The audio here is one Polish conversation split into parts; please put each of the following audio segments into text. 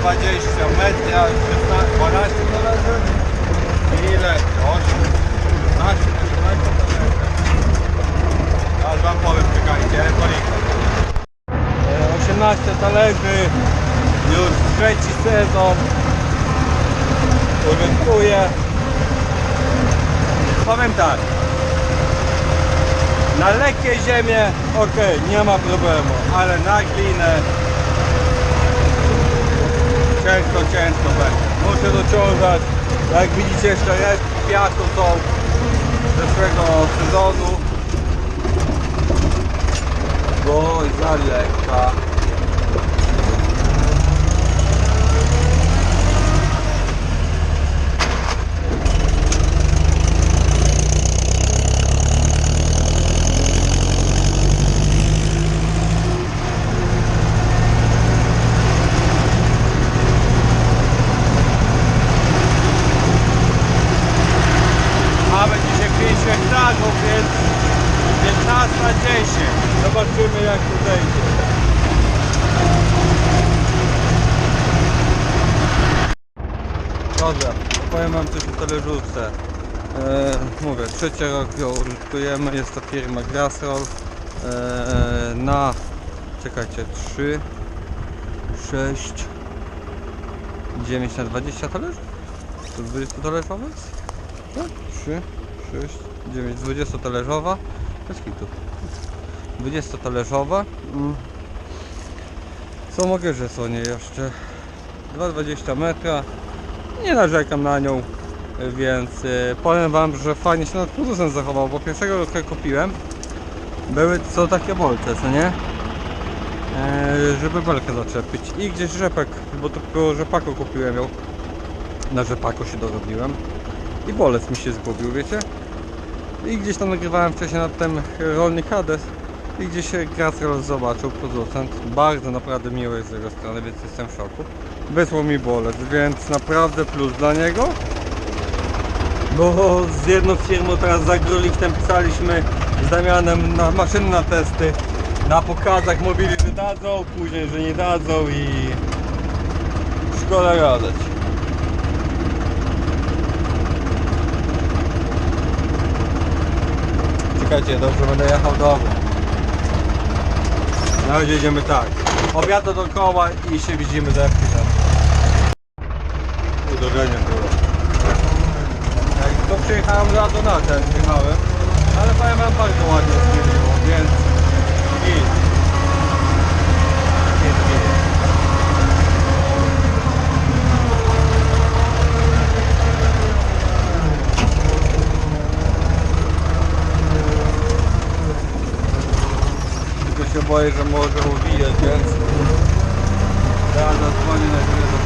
2,20 metra, 16, 12 talerzy. Ile? 8, 16, 17 talerzy. Teraz wam powiem, czekajcie, policzę. E, 18 talerzy, już trzeci sezon. Urynkuję. Powiem tak. Na lekkie ziemię, ok, nie ma problemu, ale na glinę ciężko, ciężko będzie. Muszę dociągać, jak widzicie jeszcze resztki piasku są zeszłego sezonu. Bo za lekka. Mamy dzisiaj 5 hektarów, więc 15 na 10. Zobaczymy jak to zejdzie. Dobra, opowiem wam coś o talerzówce. E, mówię, trzeci rok ją użytkujemy, jest to firma Grassroll. E, na, czekajcie, 3, 6, 9 na 20 talerzy? To 20 talerzowy? Tak, 3, 6, 9, 20 talerzowa. Bez kitu. 20 talerzowa. Mm. Co mogę, że są nie jeszcze? 2,20 metra. Nie narzekam na nią, więc y, powiem wam, że fajnie się nad producent zachował, bo pierwszego jak kupiłem były co takie bolce, co nie? E, żeby belkę zaczepić i gdzieś rzepek, bo tylko rzepako kupiłem ją. Na rzepako się dorobiłem i bolec mi się zgubił, wiecie? I gdzieś tam nagrywałem wcześniej na ten rolnik Hades i gdzieś Grasrol zobaczył producent. Bardzo naprawdę miły z jego strony, więc jestem w szoku. Wysłał mi bolec, więc naprawdę plus dla niego. Bo z jedną firmą teraz za Groliftem pisaliśmy z Damianem na maszyny na testy. Na pokazach mówili, że dadzą, później, że nie dadzą i szkoda gadać. Czekajcie, dobrze będę jechał do. Na razie jedziemy tak. Obiada dookoła i się widzimy za chwilę. Uderzenie było. Jak to przyjechałem rado na ten jechałem, ale powiem wam bardzo ładnie zmieniło, więc git. Git, git. Tylko się boję, że może uwijać, więc teraz zadzwonię na chwilę do.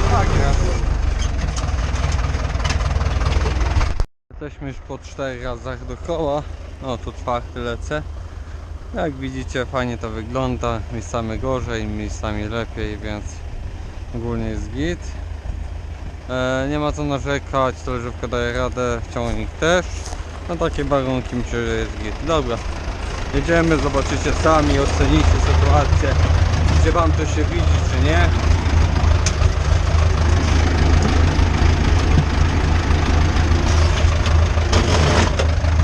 Jesteśmy już po czterech razach dookoła. No tu czwarty lecę. Jak widzicie fajnie to wygląda. Miejscami gorzej, miejscami lepiej, więc ogólnie jest git. E, nie ma co narzekać, talerzówka daje radę, ciągnik też. Na takie warunki myślę, że jest git. Dobra, Jedziemy, zobaczycie sami, ocenicie sytuację, czy wam to się widzi, czy nie.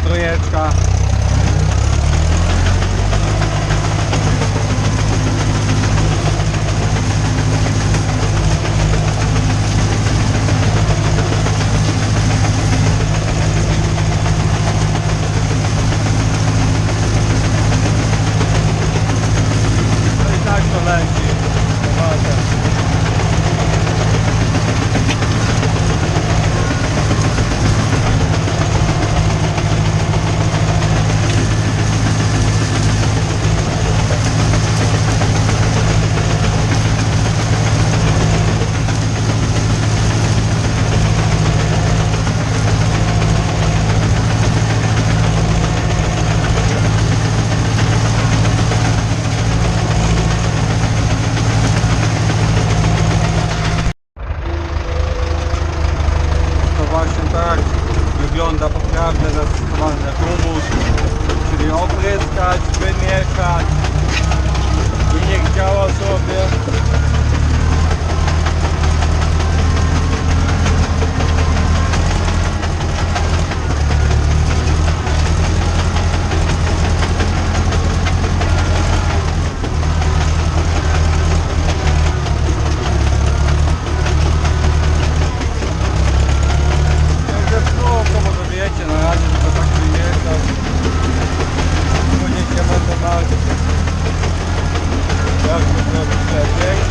Trójeczka. można pomóc, czyli opryskać, wymieszać i niech działa sobie. Perfect.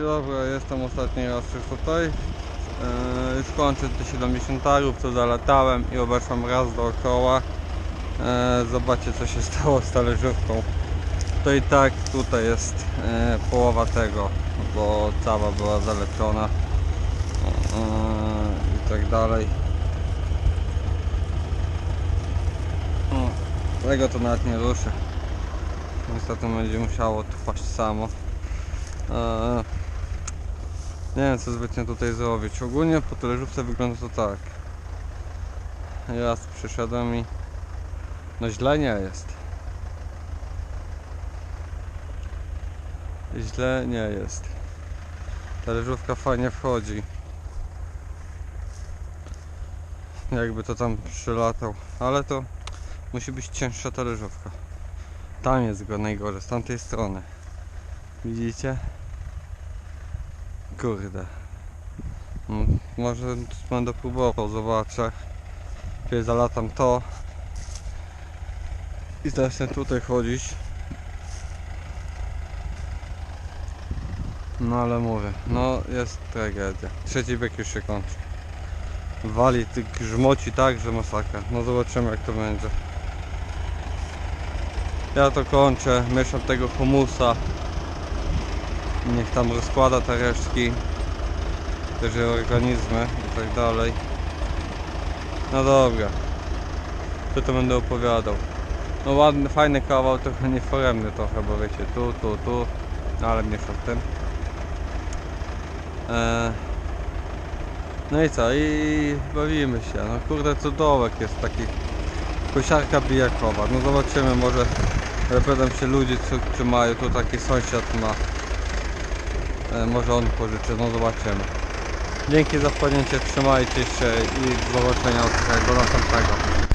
Dobra, jestem ostatni raz tutaj. Już kończę te 70 tarów, co zalatałem i obeszłem raz dookoła. Eee, zobaczcie co się stało z talerzówką. To i tak tutaj jest e, połowa tego, bo cała była zaleczona Eee, i tak dalej. Tego to nawet nie ruszę. Niestety będzie musiało trwać samo. Nie wiem co zbytnio tutaj zrobić. Ogólnie po talerzówce wygląda to tak. Raz przyszedłem i no źle nie jest. Źle nie jest. Talerzówka fajnie wchodzi. Jakby to tam przylatał. Ale to musi być cięższa talerzówka. Tam jest go najgorzej, z tamtej strony. Widzicie? Kurde. Mm, Może będę próbował, zobaczę. Kiedy zalatam to. I zacznę tutaj chodzić. No ale mówię, no jest tragedia. Trzeci bieg już się kończy. Wali grzmoci tak, że masakra. No zobaczymy jak to będzie. Ja to kończę, mieszam tego humusa. Niech tam rozkłada te resztki, też organizmy i tak dalej. No dobra. Co to będę opowiadał? No ładny, fajny kawał, trochę nieforemny trochę, bo wiecie, tu, tu, tu, no ale mniejsza w tym. Eee, no i co, i bawimy się. No kurde, co dołek jest taki kosiarka bijakowa. No zobaczymy, może zapytam się ludzi, co, czy mają, tu taki sąsiad ma. E, może on pożyczy, no zobaczymy. Dzięki za wpadnięcie, trzymajcie się i do zobaczenia do następnego.